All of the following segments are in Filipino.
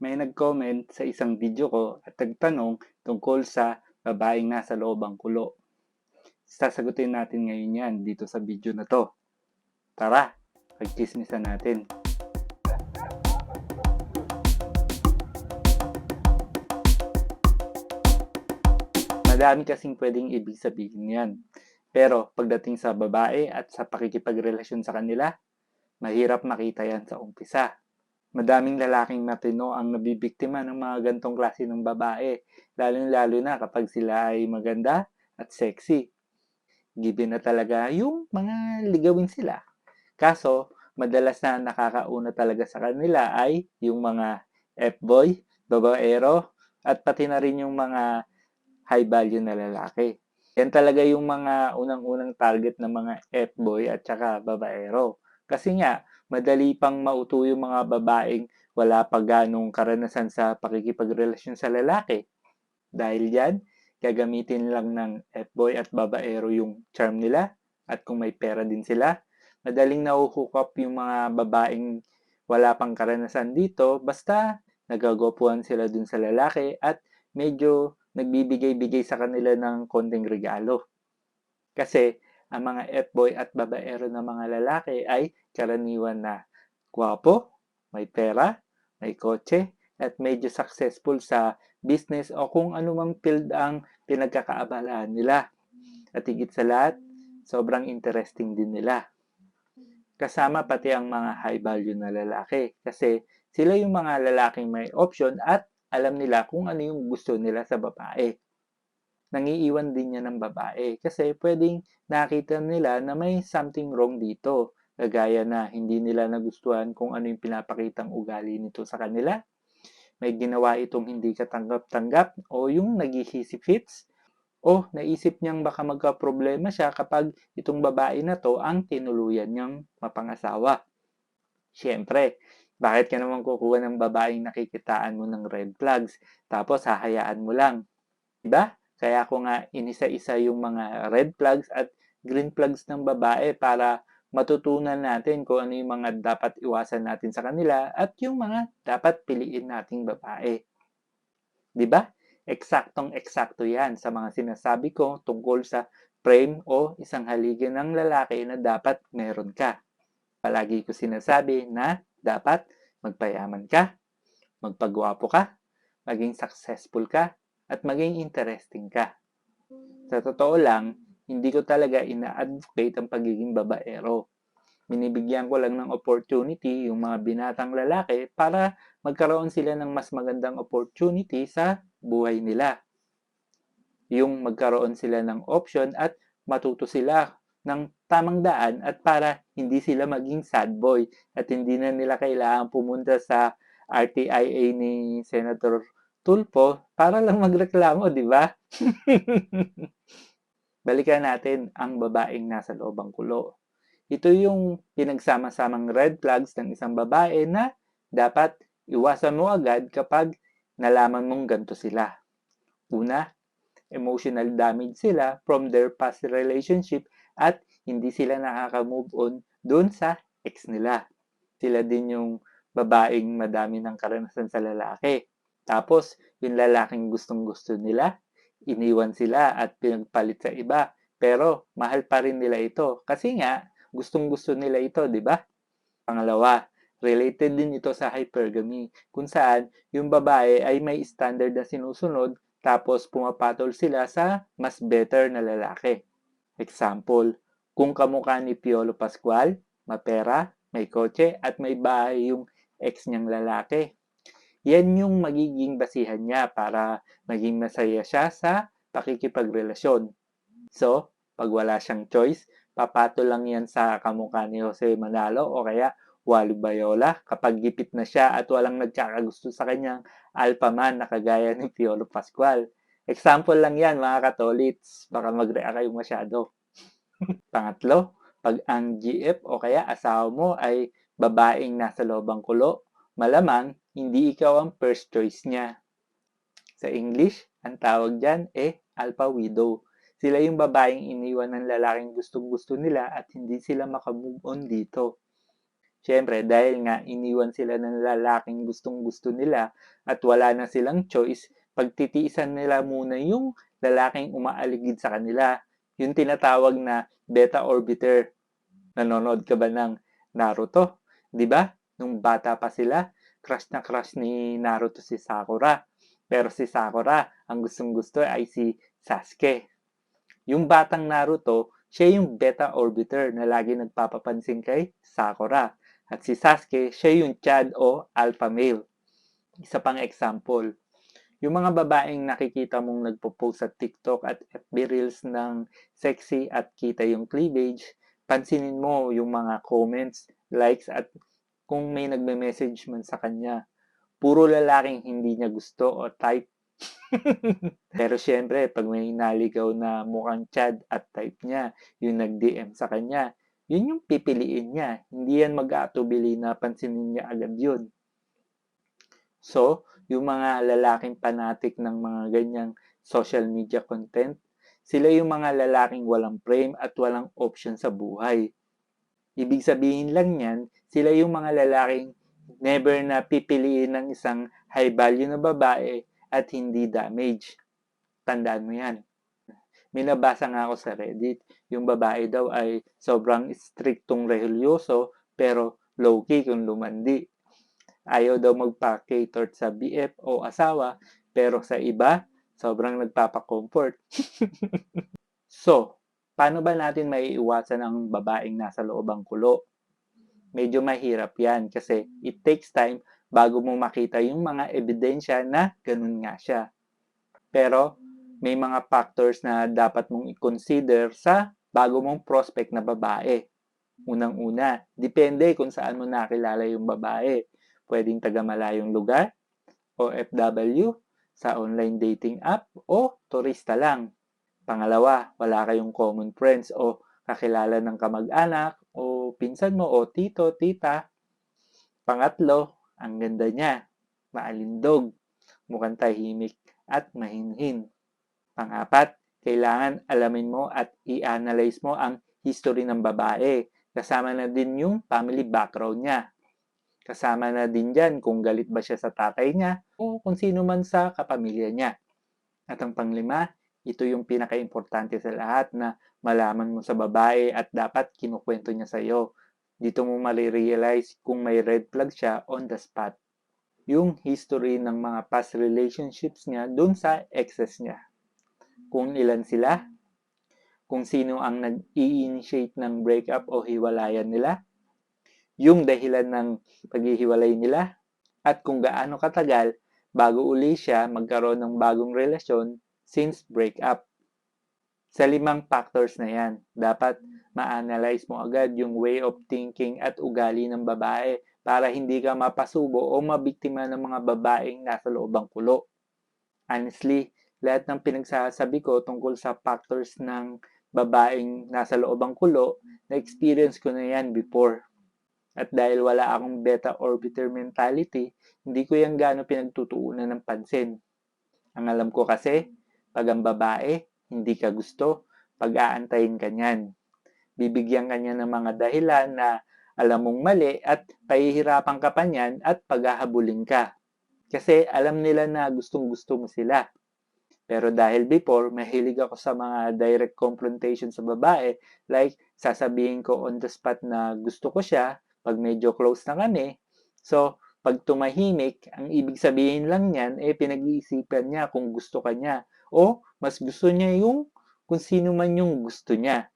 May nag-comment sa isang video ko at nagtanong tungkol sa babaeng nasa loob ang kulo. Sasagutin natin ngayon yan dito sa video na to. Tara, pagchismisan natin. Madami kasing pwedeng ibig sabihin yan. Pero pagdating sa babae at sa pakikipagrelasyon sa kanila, mahirap makita yan sa umpisa. Madaming lalaking matino ang nabibiktima ng mga gantong klase ng babae, lalo-lalo na kapag sila ay maganda at sexy. Given na talaga yung mga ligawin sila. Kaso, madalas na nakakauna talaga sa kanila ay yung mga F-boy, babaero, at pati na rin yung mga high value na lalaki. Yan talaga yung mga unang-unang target ng mga F-boy at saka babaero. Kasi nga, madali pang mauto yung mga babaeng wala pa ganong karanasan sa pakikipagrelasyon sa lalaki. Dahil yan, gagamitin lang ng F-boy at babaero yung charm nila at kung may pera din sila, madaling nahuhook up yung mga babaeng wala pang karanasan dito basta nagagopuan sila dun sa lalaki at medyo nagbibigay-bigay sa kanila ng konting regalo. Kasi ang mga F-boy at babaero na mga lalaki ay karaniwan na gwapo, may pera, may kotse, at medyo successful sa business o kung anumang field ang pinagkakaabalaan nila. At higit sa lahat, sobrang interesting din nila. Kasama pati ang mga high value na lalaki kasi sila yung mga lalaking may option at alam nila kung ano yung gusto nila sa babae. Nangiiwan din niya ng babae kasi pwedeng nakita nila na may something wrong dito. Kagaya na hindi nila nagustuhan kung ano yung pinapakitang ugali nito sa kanila. May ginawa itong hindi katanggap-tanggap o yung naghihisip fits o naisip niyang baka magka-problema siya kapag itong babae na to ang tinuluyan niyang mapangasawa. Siyempre, bakit ka naman kukuha ng babaeng nakikitaan mo ng red flags tapos hahayaan mo lang? Diba? Kaya ako nga inisa-isa yung mga red flags at green flags ng babae para matutunan natin kung ano yung mga dapat iwasan natin sa kanila at yung mga dapat piliin nating babae. 'Di ba? Eksaktong eksakto 'yan sa mga sinasabi ko tungkol sa frame o isang haligi ng lalaki na dapat meron ka. Palagi ko sinasabi na dapat magpayaman ka, magpagwapo ka, maging successful ka, at maging interesting ka. Sa totoo lang, hindi ko talaga ina-advocate ang pagiging babaero. Binibigyan ko lang ng opportunity yung mga binatang lalaki para magkaroon sila ng mas magandang opportunity sa buhay nila. Yung magkaroon sila ng option at matuto sila ng tamang daan at para hindi sila maging sad boy at hindi na nila kailangan pumunta sa RTIA ni Senator Tulpo para lang magreklamo, di ba? Balikan natin ang babaeng nasa loob ang kulo. Ito yung pinagsama-samang red flags ng isang babae na dapat iwasan mo agad kapag nalaman mong ganto sila. Una, emotional damage sila from their past relationship at hindi sila nakaka-move on dun sa ex nila. Sila din yung babaeng madami ng karanasan sa lalaki. Tapos, yung lalaking gustong-gusto nila, iniwan sila at pinagpalit sa iba. Pero mahal pa rin nila ito kasi nga gustong-gusto nila ito, 'di ba? Pangalawa, related din ito sa hypergamy kung saan yung babae ay may standard na sinusunod tapos pumapatol sila sa mas better na lalaki. Example, kung kamukha ni Piolo Pascual, mapera, may kotse at may bahay yung ex niyang lalaki yan yung magiging basihan niya para maging masaya siya sa pakikipagrelasyon. So, pag wala siyang choice, papato lang yan sa kamukha ni Jose Manalo o kaya Wally Bayola kapag gipit na siya at walang nagkakagusto sa kanyang alpha man na kagaya ni Piolo Pascual. Example lang yan mga katolits, baka mag-react kayo masyado. Pangatlo, pag ang GF o kaya asawa mo ay babaeng nasa lobang kulo, malamang hindi ikaw ang first choice niya. Sa English, ang tawag dyan eh alpha widow. Sila yung babaeng iniwan ng lalaking gustong-gusto nila at hindi sila makamove on dito. Siyempre, dahil nga iniwan sila ng lalaking gustong gusto nila at wala na silang choice, pagtitiisan nila muna yung lalaking umaaligid sa kanila. Yung tinatawag na beta orbiter. Nanonood ka ba ng Naruto? 'Di ba? Nung bata pa sila, crush na crush ni Naruto si Sakura. Pero si Sakura, ang gustong gusto ay si Sasuke. Yung batang Naruto, siya yung beta orbiter na lagi nagpapapansin kay Sakura. At si Sasuke, siya yung Chad o alpha male. Isa pang example, yung mga babaeng nakikita mong nagpo-post sa TikTok at FB Reels ng sexy at kita yung cleavage, pansinin mo yung mga comments, likes at kung may nagme-message man sa kanya. Puro lalaking hindi niya gusto o type. Pero syempre, pag may naligaw na mukhang Chad at type niya, yung nag-DM sa kanya, yun yung pipiliin niya. Hindi yan mag-aatubili na pansinin niya agad yun. So, yung mga lalaking panatik ng mga ganyang social media content, sila yung mga lalaking walang frame at walang option sa buhay. Ibig sabihin lang yan, sila yung mga lalaking never na pipiliin ng isang high value na babae at hindi damage. Tandaan mo yan. May nabasa nga ako sa Reddit, yung babae daw ay sobrang striktong religyoso pero low-key kung lumandi. Ayaw daw magpa-cater sa BF o asawa pero sa iba, sobrang nagpapa-comfort. so, paano ba natin maiiwasan ang babaeng nasa loob ang kulo? Medyo mahirap yan kasi it takes time bago mo makita yung mga ebidensya na ganun nga siya. Pero may mga factors na dapat mong i-consider sa bago mong prospect na babae. Unang-una, depende kung saan mo nakilala yung babae. Pwedeng taga malayong lugar, OFW, sa online dating app, o turista lang. Pangalawa, wala kayong common friends o kakilala ng kamag-anak o pinsan mo o tito, tita. Pangatlo, ang ganda niya, maalindog, mukhang tahimik at mahinhin. Pangapat, kailangan alamin mo at i-analyze mo ang history ng babae. Kasama na din yung family background niya. Kasama na din dyan kung galit ba siya sa tatay niya o kung sino man sa kapamilya niya. At ang panglima, ito yung pinaka-importante sa lahat na malaman mo sa babae at dapat kinukwento niya sa iyo. Dito mo marirealize kung may red flag siya on the spot. Yung history ng mga past relationships niya dun sa exes niya kung ilan sila, kung sino ang nag-i-initiate ng breakup o hiwalayan nila, yung dahilan ng paghihiwalay nila, at kung gaano katagal bago uli siya magkaroon ng bagong relasyon since breakup. Sa limang factors na yan, dapat ma-analyze mo agad yung way of thinking at ugali ng babae para hindi ka mapasubo o mabiktima ng mga babaeng nasa loobang kulo. Honestly, lahat ng pinagsasabi ko tungkol sa factors ng babaeng nasa loobang kulo, na-experience ko na yan before. At dahil wala akong beta orbiter mentality, hindi ko yan gano'ng pinagtutuunan ng pansin. Ang alam ko kasi, pag ang babae, hindi ka gusto, pag-aantayin ka niyan. Bibigyan ka niya ng mga dahilan na alam mong mali at pahihirapan ka pa niyan at paghahabulin ka. Kasi alam nila na gustong gusto mo sila. Pero dahil before, mahilig ako sa mga direct confrontation sa babae, like sasabihin ko on the spot na gusto ko siya, pag medyo close na kami. So, pag tumahimik, ang ibig sabihin lang niyan, eh pinag-iisipan niya kung gusto ka niya. O, mas gusto niya yung kung sino man yung gusto niya.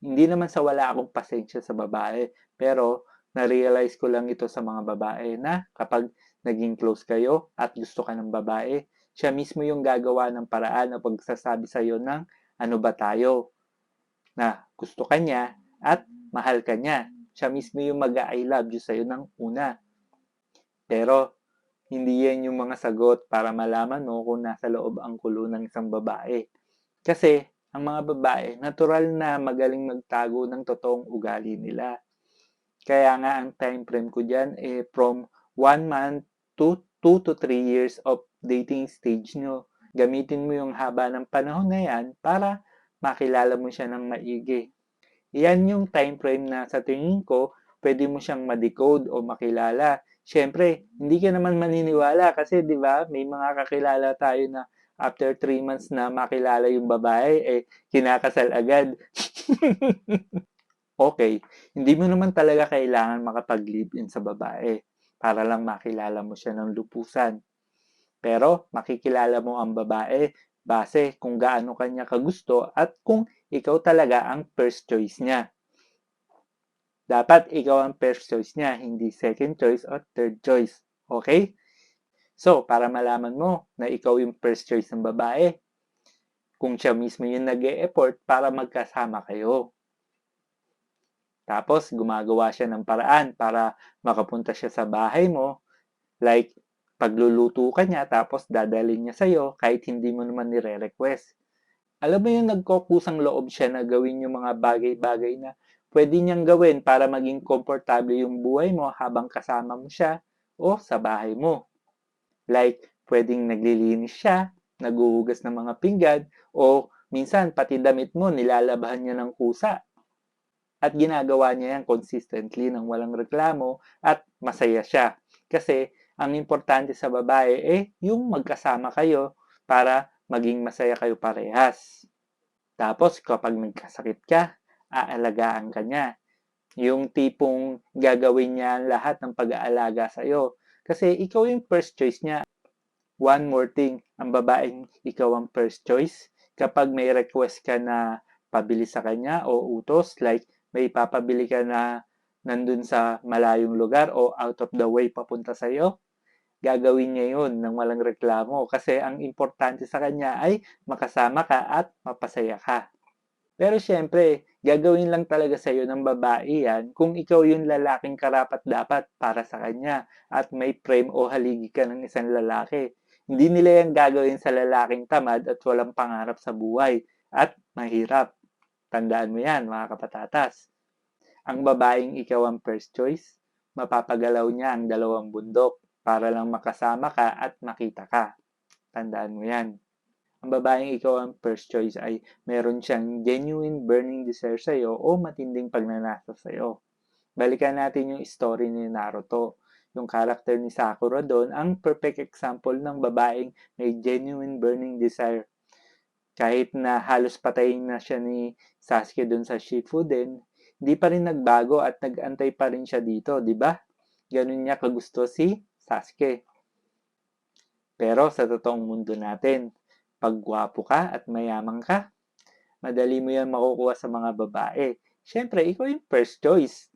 Hindi naman sa wala akong pasensya sa babae, pero na-realize ko lang ito sa mga babae na kapag naging close kayo at gusto ka ng babae, siya mismo yung gagawa ng paraan o pagsasabi sa iyo ng ano ba tayo na gusto ka niya at mahal ka niya. Siya mismo yung mag-I love you sa iyo ng una. Pero hindi yan yung mga sagot para malaman mo kung nasa loob ang kulo ng isang babae. Kasi ang mga babae, natural na magaling magtago ng totoong ugali nila. Kaya nga ang time frame ko dyan eh from 1 month to 2 to 3 years of dating stage nyo. Gamitin mo yung haba ng panahon na yan para makilala mo siya ng maigi. Yan yung time frame na sa tingin ko pwede mo siyang ma-decode o makilala. Siyempre, hindi ka naman maniniwala kasi 'di ba, may mga kakilala tayo na after 3 months na makilala yung babae, eh, kinakasal agad. okay, hindi mo naman talaga kailangan makapag-live-in sa babae para lang makilala mo siya ng lupusan. Pero makikilala mo ang babae base kung gaano kanya kagusto at kung ikaw talaga ang first choice niya. Dapat ikaw ang first choice niya, hindi second choice or third choice. Okay? So, para malaman mo na ikaw yung first choice ng babae, kung siya mismo yung nag effort para magkasama kayo. Tapos, gumagawa siya ng paraan para makapunta siya sa bahay mo. Like, pagluluto ka niya, tapos dadalhin niya sa'yo kahit hindi mo naman nire-request. Alam mo yung nagkukusang loob siya na gawin yung mga bagay-bagay na pwede niyang gawin para maging komportable yung buhay mo habang kasama mo siya o sa bahay mo. Like, pwedeng naglilinis siya, naguhugas ng mga pinggan, o minsan pati damit mo nilalabahan niya ng kusa. At ginagawa niya yan consistently ng walang reklamo at masaya siya. Kasi ang importante sa babae eh yung magkasama kayo para maging masaya kayo parehas. Tapos kapag nagkasakit ka, aalagaan ka niya. Yung tipong gagawin niya lahat ng pag-aalaga sa iyo. Kasi ikaw yung first choice niya. One more thing, ang babaeng ikaw ang first choice. Kapag may request ka na pabili sa kanya o utos, like may papabili ka na nandun sa malayong lugar o out of the way papunta sa iyo, gagawin niya yun ng walang reklamo kasi ang importante sa kanya ay makasama ka at mapasaya ka. Pero syempre, gagawin lang talaga sa iyo ng babae yan kung ikaw yung lalaking karapat dapat para sa kanya at may frame o haligi ka ng isang lalaki. Hindi nila yan gagawin sa lalaking tamad at walang pangarap sa buhay at mahirap. Tandaan mo yan, mga kapatatas. Ang babaeng ikaw ang first choice, mapapagalaw niya ang dalawang bundok para lang makasama ka at makita ka. Tandaan mo yan. Ang babaeng ikaw ang first choice ay meron siyang genuine burning desire sa iyo o matinding pagnanasa sa iyo. Balikan natin yung story ni Naruto. Yung character ni Sakura doon, ang perfect example ng babaeng may genuine burning desire. Kahit na halos patayin na siya ni Sasuke doon sa Shippuden, hindi pa rin nagbago at nagantay pa rin siya dito, di ba? Ganun niya kagusto si Sasuke. Pero sa totoong mundo natin, pag gwapo ka at mayaman ka, madali mo yan makukuha sa mga babae. Siyempre, ikaw yung first choice.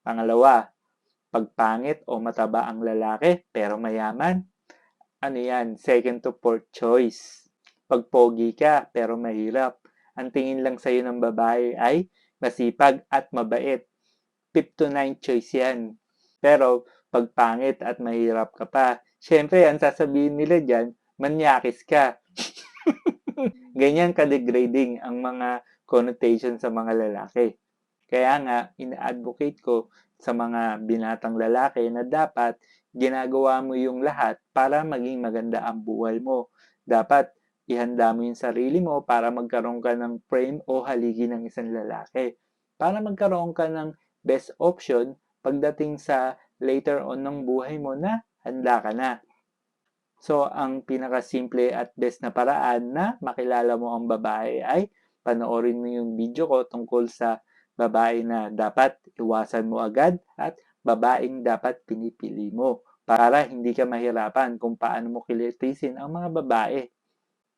Pangalawa, pag pangit o mataba ang lalaki pero mayaman, ano yan, second to fourth choice. Pag pogi ka pero mahirap, ang tingin lang sa'yo ng babae ay masipag at mabait. Fifth to ninth choice yan. Pero pag pangit at mahirap ka pa. Siyempre, ang sasabihin nila dyan, manyakis ka. Ganyan ka-degrading ang mga connotation sa mga lalaki. Kaya nga, ina-advocate ko sa mga binatang lalaki na dapat ginagawa mo yung lahat para maging maganda ang buhay mo. Dapat ihanda mo yung sarili mo para magkaroon ka ng frame o haligi ng isang lalaki. Para magkaroon ka ng best option pagdating sa later on ng buhay mo na handa ka na. So, ang pinakasimple at best na paraan na makilala mo ang babae ay panoorin mo yung video ko tungkol sa babae na dapat iwasan mo agad at babaeng dapat pinipili mo para hindi ka mahirapan kung paano mo kilitisin ang mga babae.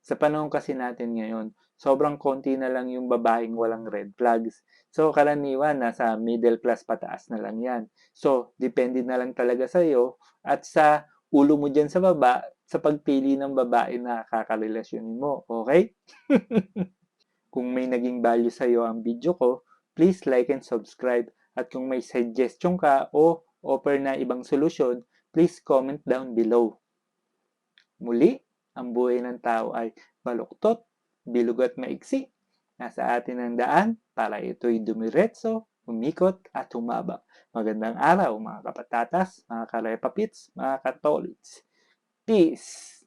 Sa panahon kasi natin ngayon, sobrang konti na lang yung babaeng walang red flags. So, karaniwan, nasa middle class pataas na lang yan. So, depende na lang talaga sa iyo at sa ulo mo dyan sa baba sa pagpili ng babae na kakarelasyonin mo. Okay? kung may naging value sa iyo ang video ko, please like and subscribe. At kung may suggestion ka o offer na ibang solusyon, please comment down below. Muli, ang buhay ng tao ay baluktot, bilog at maiksi. Nasa atin ang daan para ito'y dumiretso, umikot at humaba. Magandang araw mga kapatatas, mga karepapits, mga katolits. Peace!